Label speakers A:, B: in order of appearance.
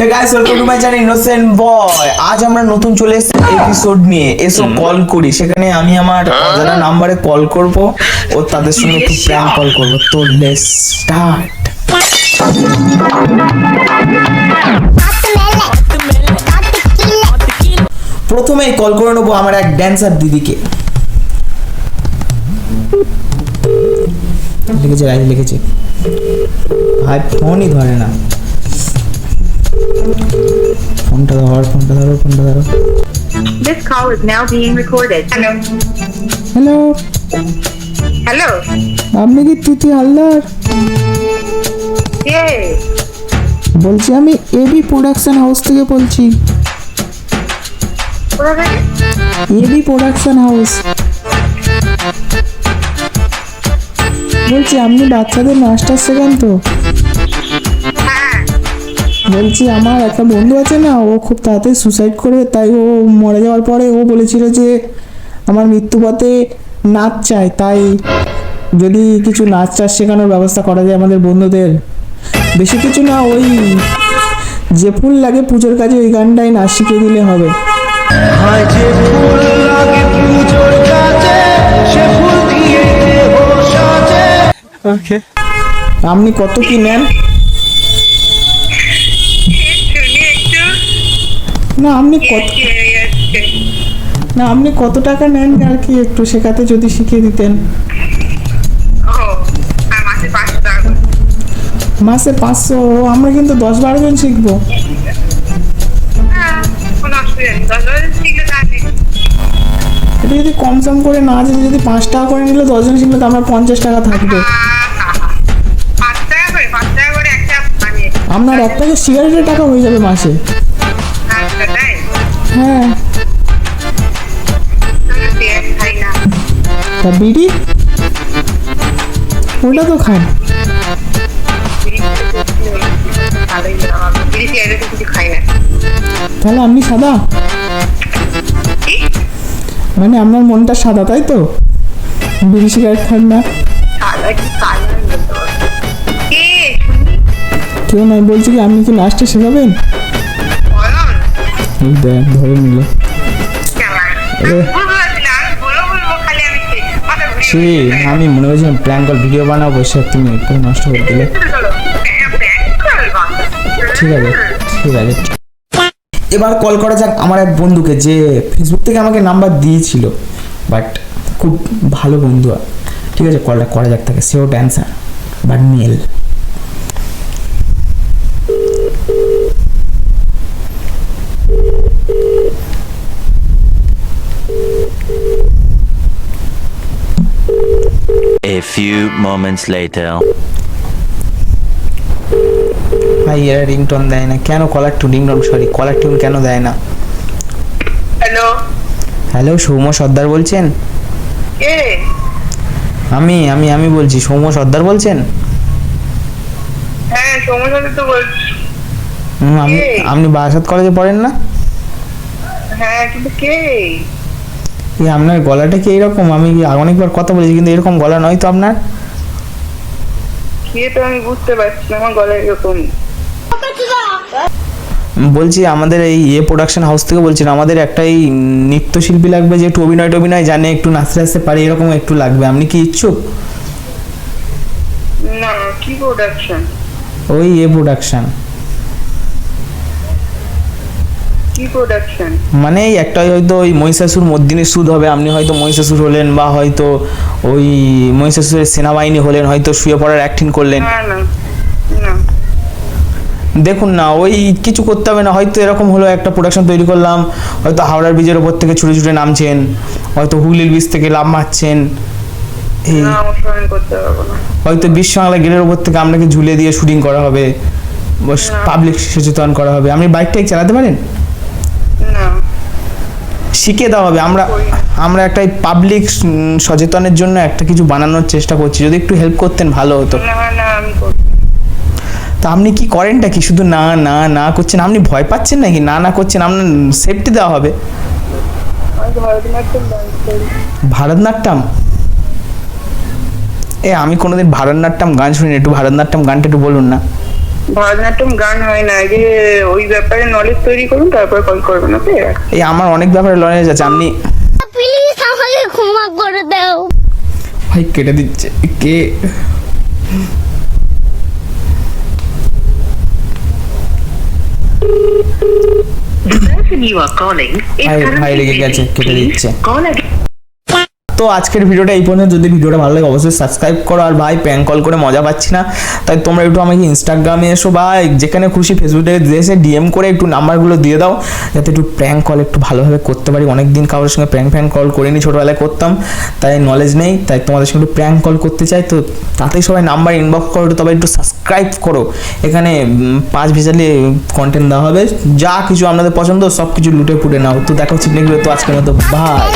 A: Hey guys welcome to my channel innocent boy আজ আমরা নতুন চলে এসেছি এপিসোড নিয়ে। এসো কল করি। সেখানে আমি আমার অজানা নাম্বারে কল করব ও তাদের সঙ্গে একটু প্র্যাঙ্ক কল করব। তো লেটস স্টার্ট প্রথমেই কল করে নেব আমার এক ড্যান্সার দিদিকে। লিখেছে লিখেছে। ভাই ফোনই ধরে না। ফোনটা ধর ফোনটা ধরো ফোনটা ধরো
B: This call is now being recorded. Hello.
C: Hello
B: Hello.
C: আপনি কি তুতি হালদার
B: Yes.
C: বলছি আমি এবি প্রোডাকশন হাউস থেকে বলছি
B: কোথায়?
C: এবি প্রোডাকশন হাউস বলছি আপনি বাচ্চাদের মাস্টার শেখান তো বলছি আমার একটা বন্ধু আছে না ও খুব তাড়াতাড়ি সুসাইড করে তাই ও মরে যাওয়ার পরে ও বলেছিল যে আমার মৃত্যুপথে নাচ চায় তাই যদি কিছু নাচ টাচ শেখানোর ব্যবস্থা করা যায় আমাদের বন্ধুদের। বেশি কিছু না ওই যে ফুল লাগে পুজোর কাজে ওই গানটাই নাচ শিখিয়ে দিলে হবে।
A: ওকে
C: আপনি কত কি নেন? না আপনি কত না আপনি কত টাকা নেন আর কি একটু শেখাতে যদি শিখিয়ে দিতেন।
B: মাসে পাঁচশো টাকা করে।
C: মাসে পাঁচশো আমরা কিন্তু দশ বারো জন শিখব।
B: হ্যাঁ
C: এটা যদি কম সম করে না আছে যদি পাঁচ টাকা করে নিলে দশজন শিখলে তো আমার পঞ্চাশ টাকা থাকবে।
B: একটা
C: আপনার এক প্যাকেট সিগারেটের টাকা হয়ে যাবে মাসে। হ্যাঁ তা বিড়ি? ওটা তো তাহলে আপনি সাদা? মানে আপনার মনটা সাদা, তাই তো? বিড়ি সিগারেট খান না। কেউ নয় বলছি কি আপনি কি লাস্টে শেখাবেন দেখ ধরে নিল সে আমি মনে করছিলাম প্ল্যান কল ভিডিও বানাবো সে তুমি একটু নষ্ট করে দিলে। ঠিক আছে ঠিক আছে।
A: এবার কল করা যাক আমার এক বন্ধুকে যে ফেসবুক থেকে আমাকে নাম্বার দিয়েছিল। বাট খুব ভালো বন্ধু ঠিক আছে কলটা করা যাক তাকে সেও dancer but male
D: few moments later.
A: ভাই এরা রিংটোন দেয় না। কেন caller to ringtone sorry caller tune কেন দেয় না?
B: হ্যালো
A: হ্যালো সৌম্য সর্দার বলছেন?
B: কে?
A: আমি আমি আমি বলছি সৌম্য সর্দার বলছেন?
B: হ্যাঁ সমস্যা তো বলছি?
A: আপনি বারাসাত কলেজে পড়েন না?
B: হ্যাঁ কিন্তু কে?
A: এই আপনার গলাটা কি এরকম? আমি অনেকবার কথা বলেছি কিন্তু এরকম গলা নয় তো আপনার?
B: কে তো আমি বুঝতে পারছি না আমার এরকম।
A: বলছি আমাদের এই এ প্রোডাকশন হাউস থেকে বলছিলাম আমাদের একটা এই নৃত্যশিল্পী লাগবে যে একটু অভিনয় টভিনয় জানে একটু নাচতে নাচতে পারে এরকম একটু লাগবে। আপনি কি ইচ্ছুক?
B: না কি প্রোডাকশন
A: ওই এ প্রোডাকশন মানে এই একটা হয়তো ওই মহিষাসুর মদ্দিনী সুদ হবে আপনি হয়তো মহিষাসুর হলেন বা হয়তো ওই মহিষাসুরের সেনাবাহিনী হলেন হয়তো শুয়ে পড়ার অ্যাক্টিং করলেন। দেখুন না ওই কিছু করতে হবে না হয়তো এরকম হলো একটা প্রোডাকশন তৈরি করলাম হয়তো হাওড়ার ব্রিজের ওপর থেকে ছুটে ছুটে নামছেন হয়তো হুগলির ব্রিজ থেকে লাভ মারছেন। হয়তো বিশ্ব বাংলা গেটের ওপর থেকে আপনাকে ঝুলে দিয়ে শুটিং করা হবে পাবলিক সচেতন করা হবে। আপনি বাইকটাই চালাতে পারেন? শিখিয়ে দেওয়া হবে। আমরা আমরা একটা পাবলিক সচেতনের জন্য একটা কিছু বানানোর চেষ্টা করছি। যদি একটু হেল্প করতেন ভালো হতো।
B: না না আমি করব
A: তা আপনি কি করেনটা কি? শুধু না না না করছেন? আপনি ভয় পাচ্ছেন নাকি? না না করছেন আপনার সেফটি দেওয়া হবে?
B: ভারতনাট্যম?
A: এ আমি কোনোদিন ভারতনাট্যম গান শুনিনি। একটু ভারতনাট্যম গানটা একটু বলুন না।
B: ভরতনাট্যম গান হয় না যে ওই ব্যাপারে নলেজ তৈরি করুন তারপর কল করবেন ওকে
A: এই আমার অনেক ব্যাপারে লড়াই আছে আপনি
E: প্লিজ আমাকে ক্ষমা করে দাও।
A: ভাই কেটে দিচ্ছে। কে?
B: You are calling. is
A: ভাই রেগে গেছে
B: busy.
A: কেটে দিচ্ছে।
B: call again.
A: তো আজকের ভিডিওটা এই পর্যন্ত। যদি ভিডিওটা ভালো লাগে, অবশ্যই সাবস্ক্রাইব করো। আর ভাই প্র্যাঙ্ক কল করে মজা পাচ্ছি না। তাই তোমরা একটু আমাকে ইনস্টাগ্রামে এসো বা যেখানে খুশি ফেসবুকে এসে ডিএম করে একটু নাম্বারগুলো দিয়ে দাও। যাতে একটু প্র্যাঙ্ক কল একটু ভালোভাবে করতে পারি। অনেক দিন কারোর সঙ্গে প্র্যাঙ্ক ফ্যাঙ্ক কল করিনি, ছোটোবেলায় করতাম। তাই নলেজ নেই। তাই তোমাদের সঙ্গে একটু প্র্যাঙ্ক কল করতে চাই। তো তাতেই সবাই নাম্বার ইনবক্স করো। তবে একটু সাবস্ক্রাইব করো। এখানে পাঁচ ভিজালে কন্টেন্ট দেওয়া হবে। যা কিছু আপনাদের পছন্দ সব কিছু লুটে পুটে নাও। তো দেখো চিপনিগুলো তো। আজকের মতো ভাই